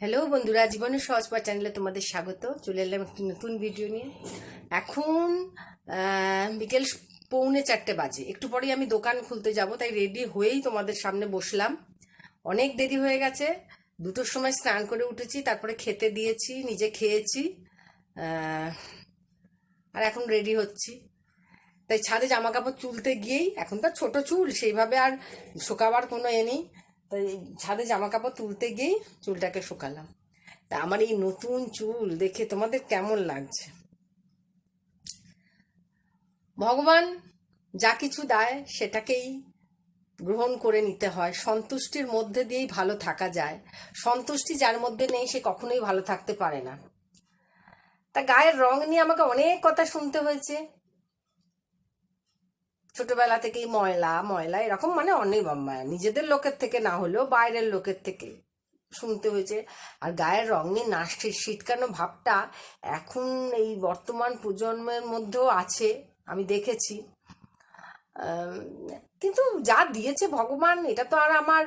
Hello বন্ধুরা, জীবনের সহজ পা চ্যানেলে তোমাদের স্বাগত। চলে এলাম একটি নতুন ভিডিও নিয়ে। এখন বিকেল পৌনে চারটে বাজে। একটু পরেই আমি দোকান খুলতে যাব, তাই রেডি হয়েই তোমাদের সামনে বসলাম। অনেক দেরি হয়ে গেছে। দুটোর সময় স্নান করে উঠেছি, তারপরে খেতে দিয়েছি, নিজে খেয়েছি। আর এখন রেডি হচ্ছি। তাই ছাদে জামা কাপড় তুলতে গিয়েই এখন তো ছোট চুল, সেইভাবে আর শোকাবার কোনো এ নেই। তাই ছাদে জামা কাপড় তুলতে গিয়েই চুলটাকে শুকালাম। তা আমার এই নতুন চুল দেখে তোমাদের কেমন লাগছে? ভগবান যা কিছু দেয় সেটাকেই গ্রহণ করে নিতে হয়। সন্তুষ্টির মধ্যে দিয়েই ভালো থাকা যায়। সন্তুষ্টি যার মধ্যে নেই সে কখনোই ভালো থাকতে পারে না। তা গায়ের রং নিয়ে আমাকে অনেক কথা শুনতে হয়েছে। ছোটবেলা থেকেই ময়লা ময়লা এরকম মানে অনেক নিজেদের লোকের থেকে না হলেও বাইরের লোকের থেকে শুনতে হয়েছে। আর গায়ের রং নিয়ে নাস্টি শীতকানো ভাবটা এখন এই বর্তমান প্রজন্মের মধ্যেও আছে, আমি দেখেছি। কিন্তু যা দিয়েছে ভগবান, এটা তো আর আমার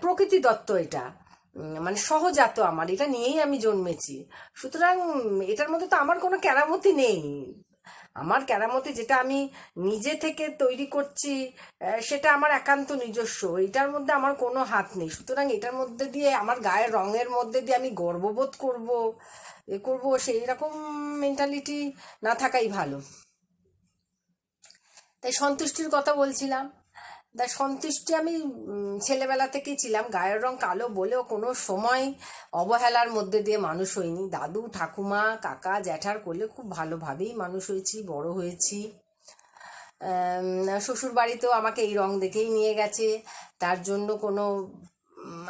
প্রকৃতি দত্ত এটা। মানে সহজাত আমার, এটা নিয়েই আমি জন্মেছি। সুতরাং এটার মধ্যে তো আমার কোনো কেরামতি নেই। আমার কেরামতি যেটা আমি নিজে থেকে তৈরি করছি সেটা আমার একান্ত নিজস্ব। এটার মধ্যে আমার কোনো হাত নেই। সুতরাং এটার মধ্যে দিয়ে, আমার গায়ের রঙের মধ্যে দিয়ে আমি গর্ববোধ করব। এ করব, সেই রকম মেন্টালিটি না থাকাই ভালো। তাই সন্তুষ্টির কথা বলছিলাম। তাই সন্তুষ্টি আমি ছেলেবেলা থেকেই ছিলাম। গায়ের রং কালো বলেও কোনো সময় অবহেলার মধ্যে দিয়ে মানুষ হইনি। দাদু, ঠাকুমা, কাকা, জ্যাঠার কোলে খুব ভালোভাবেই মানুষ হয়েছি, বড় হয়েছি। শ্বশুর বাড়িতেও আমাকে এই রং দেখেই নিয়ে গেছে। তার জন্য কোনো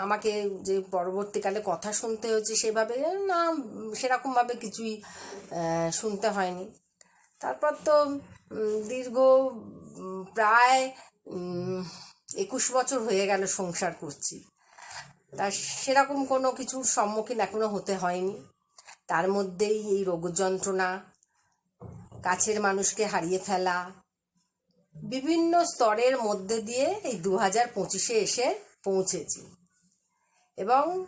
আমাকে যে পরবর্তীকালে কথা শুনতে হয়েছে সেভাবে, না, সেরকমভাবে কিছুই শুনতে হয়নি। তারপর তো দীর্ঘ প্রায় একুশ বছর হয়ে গেল সংসার করছি। তা সেরকম কোনো কিছুর সম্মুখীন এখনও হতে হয়নি। তার মধ্যেই এই রোগ যন্ত্রণা, কাছের মানুষকে হারিয়ে ফেলা, বিভিন্ন স্তরের মধ্যে দিয়ে এই দু হাজার পঁচিশে এসে পৌঁছেছি। এবং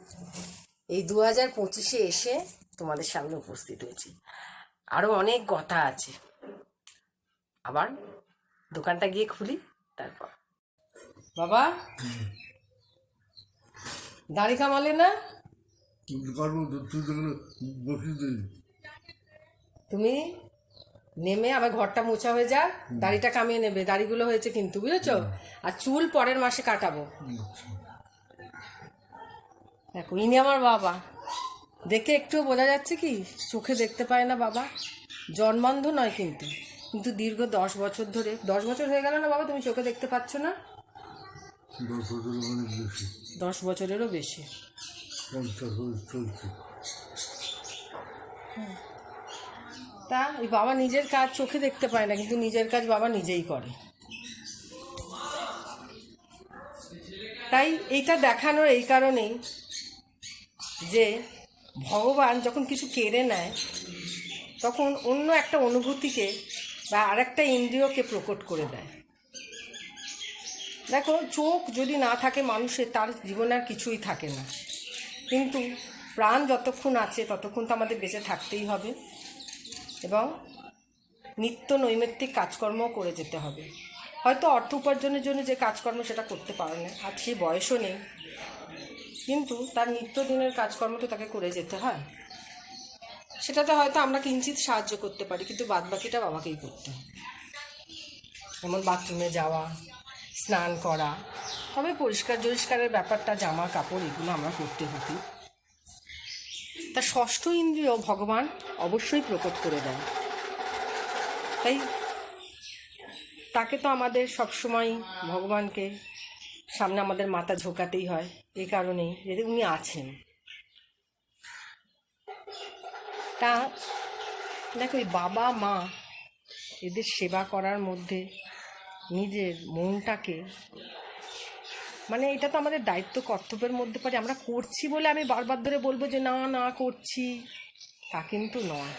এই দু হাজার পঁচিশে এসে তোমাদের সামনে উপস্থিত হয়েছি। আরও অনেক কথা আছে। আবার দোকানটা গিয়ে খুলি। তারপর। বাবা? দাড়ি কামালে না? তুমি নেমে আমার ঘরটা মোছা হয়ে যা, দাড়িটা কামিয়ে নেবে। দাড়িগুলো হয়েছে কিন্তু, বুঝেছ? আর চুল পরের মাসে কাটাবো। দেখো, ইনি আমার বাবা। দেখে একটু বোঝা যাচ্ছে কি? চোখে দেখতে পায় না বাবা। জন্মান্ধ নয় কিন্তু। কিন্তু দীর্ঘ দশ বছর ধরে দশ বছর হয়ে গেল না বাবা তুমি চোখে দেখতে পাচ্ছ না? দশ বছরেরও বেশি। তা ওই বাবা নিজের কাজ চোখে দেখতে পায় না কিন্তু নিজের কাজ বাবা নিজেই করে। তাই এইটা দেখানোর এই কারণেই যে ভগবান যখন কিছু কেড়ে নেয় তখন অন্য একটা অনুভূতিকে বা আরেকটা ইন্দ্রিয়কে প্রকট করে দেয়। দেখো, চোখ যদি না থাকে মানুষের, তার জীবনে আর কিছুই থাকে না। কিন্তু প্রাণ যতক্ষণ আছে, ততক্ষণ তো আমাদের বেঁচে থাকতেই হবে এবং নিত্য নৈমিত্তিক কাজকর্ম করে যেতে হবে। হয়তো অর্থ উপার্জনের জন্য যে কাজকর্ম সেটা করতে পারে না, আর সে বয়সও নেই। কিন্তু তার নিত্যদিনের কাজকর্ম তো তাকে করে যেতে হয়। সেটাতে হয়তো আমরা কিঞ্চিত সাহায্য করতে পারি, কিন্তু বাদ বাকিটা বাবাকেই করতে হয়। যেমন বাথরুমে যাওয়া, স্নান করা, তবে পরিষ্কার জরিষ্কারের ব্যাপারটা, জামা, কাপড়, এগুলো আমরা করতে থাকি তা ষষ্ঠ ইন্দ্রিয় ভগবান অবশ্যই প্রকট করে দেন। তাই তাকে তো আমাদের সবসময় ভগবানকে সামনে আমাদের মাথা ঝোঁকাতেই হয় এই কারণেই। যে উনি আছেন তা দেখো এই বাবা, মা এদের সেবা করার মধ্যে নিজের মনটাকে মানে এটা তো আমাদের দায়িত্ব, কর্তব্যের মধ্যে পড়ে। আমরা করছি বলে আমি বারবার ধরে বলব যে, না না, করছি। তা কিন্তু নয়।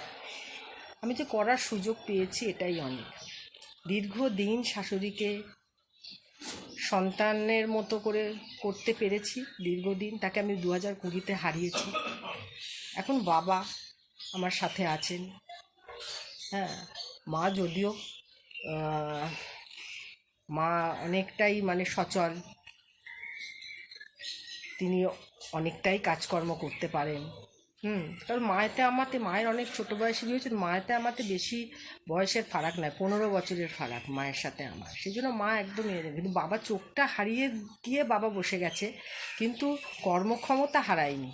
আমি যে করার সুযোগ পেয়েছি, এটাই অনেক। দীর্ঘদিন শাশুড়িকে সন্তানের মতো করে করতে পেরেছি, দীর্ঘদিন। তাকে আমি দু হাজার কুড়িতে হারিয়েছি। এখন বাবা আমার সাথে আছেন। হ্যাঁ মা যদিও মা অনেকটাই মানে সচল। তিনি অনেকটাই কাজকর্ম করতে পারেন। হুম, কারণ মায়েতে আমাতে, মায়ের অনেক ছোট বয়সে বিয়ে হয়েছে, মায়েতে আমাতে বেশি বয়সের ফারাক নয়, পনেরো বছরের ফারাক মায়ের সাথে আমার। সেই জন্য মা একদম এ কিন্তু বাবা চোখটা হারিয়ে গিয়ে বাবা বসে গেছে, কিন্তু কর্মক্ষমতা হারায়নি।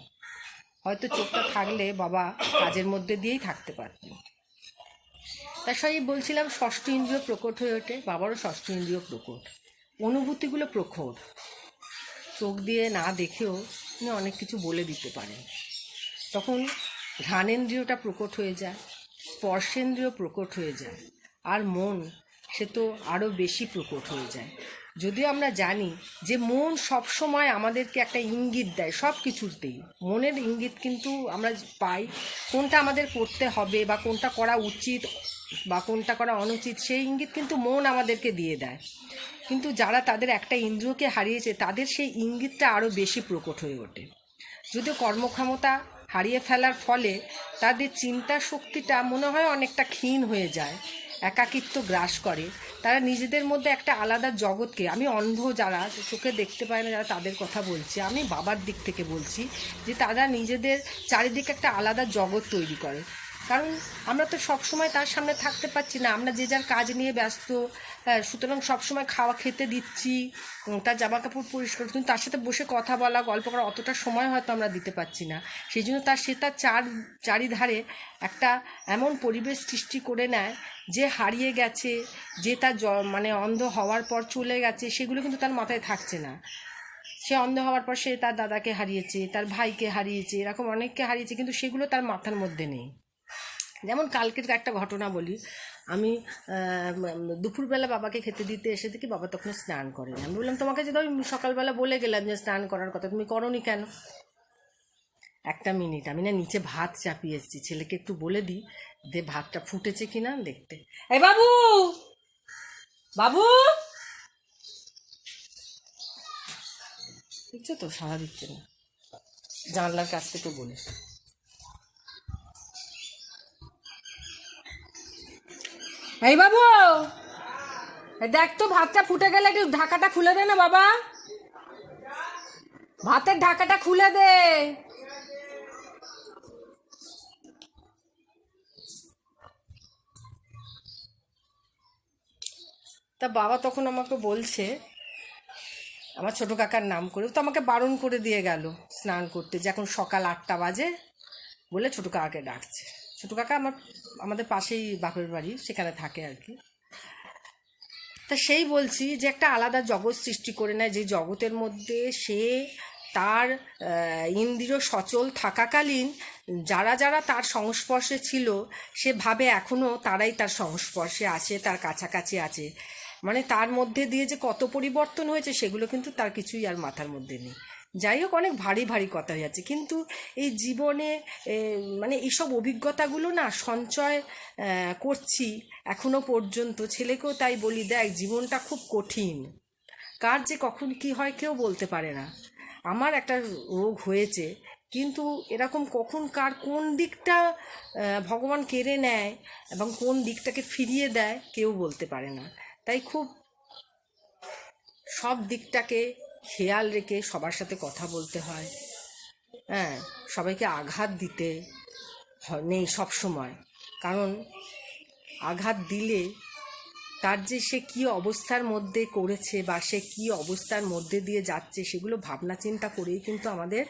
হয়তো চোখটা থাকলে বাবা কাজের মধ্যে দিয়েই থাকতে পারতেন। তার সঙ্গে বলছিলাম ষষ্ঠ ইন্দ্রিয় প্রকট হয়ে ওঠে, বাবারও ষষ্ঠ ইন্দ্রিয় প্রকট। অনুভূতিগুলো প্রখর। চোখ দিয়ে না দেখেও তিনি অনেক কিছু বলে দিতে পারেন। তখন ঘ্রাণেন্দ্রিয়টা প্রকট হয়ে যায়, স্পর্শেন্দ্রিয় প্রকট হয়ে যায়, আর মন সে তো আরও বেশি প্রকট হয়ে যায়। যদিও আমরা জানি যে মন সব সময় আমাদেরকে একটা ইঙ্গিত দেয়, সব কিছুতেই। মনের ইঙ্গিত কিন্তু আমরা পাই, কোনটা আমাদের করতে হবে বা কোনটা করা উচিত বা কোনটা করা অনুচিত, সেই ইঙ্গিত কিন্তু মন আমাদেরকে দিয়ে দেয়। কিন্তু যারা তাদের একটা ইন্দ্রিয়কে হারিয়েছে, তাদের সেই ইঙ্গিতটা আরও বেশি প্রকট হয়ে ওঠে। যদিও কর্মক্ষমতা হারিয়ে ফেলার ফলে তাদের চিন্তা শক্তিটা মনে হয় অনেকটা ক্ষীণ হয়ে যায়। একাকিত্ব গ্রাস করে, তারা নিজেদের মধ্যে একটা আলাদা জগৎকে, আমি অন্ধ যারা, চোখে দেখতে পায় না যারা তাদের কথা বলছি, আমি বাবার দিক থেকে বলছি যে তারা নিজেদের চারিদিকে একটা আলাদা জগৎ তৈরি করে। কারণ আমরা তো সব সময় তার সামনে থাকতে পারছি না। আমরা যে যার কাজ নিয়ে ব্যস্ত হ্যাঁ, সুতরাং সবসময় খাওয়া খেতে দিচ্ছি তার জামা কাপড় পরিষ্কার কিন্তু তার সাথে বসে কথা বলা গল্প করা অতটা সময় হয়তো আমরা দিতে পারছি না। সেই জন্য তার সে তার চার চারিধারে একটা এমন পরিবেশ সৃষ্টি করে নেয় যে হারিয়ে গেছে যে তার মানে অন্ধ হওয়ার পর চলে গেছে সেগুলো কিন্তু তার মাথায় থাকছে না। সে অন্ধ হওয়ার পর সে তার দাদাকে হারিয়েছে তার ভাইকে হারিয়েছে এরকম অনেককে হারিয়েছে কিন্তু সেগুলো তার মাথার মধ্যে নেই। যেমন কালকের একটা ঘটনা বলি, আমি দুপুরবেলা বাবাকে খেতে দিতে এসে দেখি বাবা তখন স্নান করেন। আমি বললাম, তোমাকে যে আমি সকালবেলা বলে গেলাম যে স্নান করার কথা, তুমি করনি কেন? একটা মিনিট, আমি না নিচে ভাত চাপিয়ে এসেছি, ছেলেকে একটু বলে দিই, যে ভাতটা ফুটেছে কি না দেখতে। এ বাবু! বাবু! দিচ্ছে তো সারা দিচ্ছে না জানলার কাছ থেকে বলে এই বাবু দেখ তো, ভাতটা ফুটে গেলে একটু ঢাকাটা খুলে দে না বাবা। ভাতের ঢাকাটা খুলে দে। তা বাবা তখন আমাকে বলছে, আমার ছোট কাকার নাম করে তো আমাকে বারণ করে দিয়ে গেল স্নান করতে, যে এখন সকাল আটটা বাজে বলে ছোট কাকাকে ডাকছে। ছোট কাকা আমার আমাদের পাশেই বাপের বাড়ি, সেখানে থাকে আর কি। তা সেই বলছি যে একটা আলাদা জগৎ সৃষ্টি করে নেয়, যে জগতের মধ্যে সে তার ইন্দ্রিয় সচল থাকাকালীন যারা যারা তার সংস্পর্শে ছিল, সে ভাবে এখনও তারাই তার সংস্পর্শে আছে, তার কাছাকাছি আছে। মানে তার মধ্যে দিয়ে যে কত পরিবর্তন হয়েছে, সেগুলো কিন্তু তার কিছুই আর মাথার মধ্যে নেই। যাই হোক অনেক ভারী ভারী কথা হয়ে যাচ্ছে। কিন্তু এই জীবনে মানে এইসব অভিজ্ঞতাগুলো না সঞ্চয় করছি এখনও পর্যন্ত। ছেলেকেও তাই বলি, দেখ, জীবনটা খুব কঠিন। কার যে কখন কি হয় কেউ বলতে পারে না। আমার একটা রোগ হয়েছে, কিন্তু এরকম কখন কার কোন দিকটা ভগবান কেড়ে নেয় এবং কোন দিকটাকে ফিরিয়ে দেয় কেউ বলতে পারে না। তাই খুব সব দিকটাকে খেয়াল রেখে সবার সাথে কথা বলতে হয়। হ্যাঁ সবাইকে আঘাত দিতে নেই সব সময়। কারণ আঘাত দিলে তার যে সে কী অবস্থার মধ্যে করেছে বা সে কী অবস্থার মধ্যে দিয়ে যাচ্ছে সেগুলো ভাবনা চিন্তা করেই কিন্তু আমাদের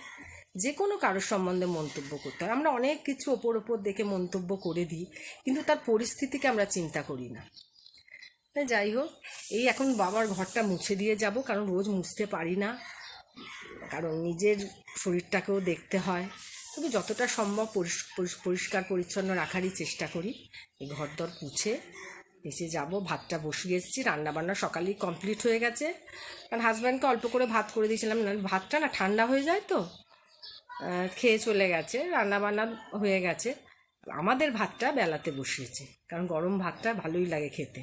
যে কোনো কারোর সম্বন্ধে মন্তব্য করতে হয়। আমরা অনেক কিছু ওপর ওপর দেখে মন্তব্য করে দিই, কিন্তু তার পরিস্থিতিকে আমরা চিন্তা করি না। তা যাই হোক। এই এখন বাবার ঘরটা মুছে দিয়ে যাব, কারণ রোজ মুছতে পারি না। কারণ নিজের শরীরটাকেও দেখতে হয়। তবে যতটা সম্ভব পরিষ্কার, পরিচ্ছন্ন রাখারই চেষ্টা করি। এই ঘর দর পুছে নিচে যাব, ভাতটা বসিয়ে এসেছি, রান্নাবান্না সকালেই কমপ্লিট হয়ে গেছে। কারণ হাজব্যান্ডকে অল্প করে ভাত করে দিয়েছিলাম, না, ভাতটা না ঠান্ডা হয়ে যায় তো খেয়ে চলে গেছে, রান্নাবান্না হয়ে গেছে। আমাদের ভাতটা বেলাতে বসিয়েছে, কারণ গরম ভাতটা ভালোই লাগে খেতে।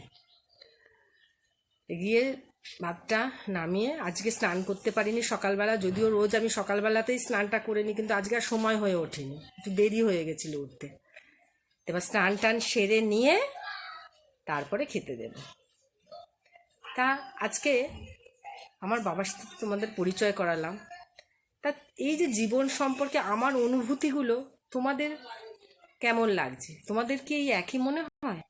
গিয়ে ভাতটা নামিয়ে, আজকে স্নান করতে পারিনি সকালবেলা, যদিও রোজ আমি সকালবেলাতেই স্নানটা করে নিই, কিন্তু আজকে আর সময় হয়ে ওঠেনি। একটু দেরি হয়ে গেছিল উঠতে। এবার স্নান টান সেরে নিয়ে তারপরে খেতে দেব। তা আজকে আমার বাবার সাথে তোমাদের পরিচয় করালাম। তা এই যে জীবন সম্পর্কে আমার অনুভূতিগুলো তোমাদের কেমন লাগছে? তোমাদের কি এই একই মনে হয়?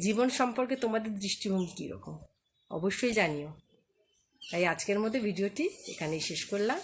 জীবন সম্পর্কে তোমাদের দৃষ্টিভঙ্গি কীরকম? অবশ্যই জানিও। তাই আজকের মধ্যে ভিডিওটি এখানেই শেষ করলাম।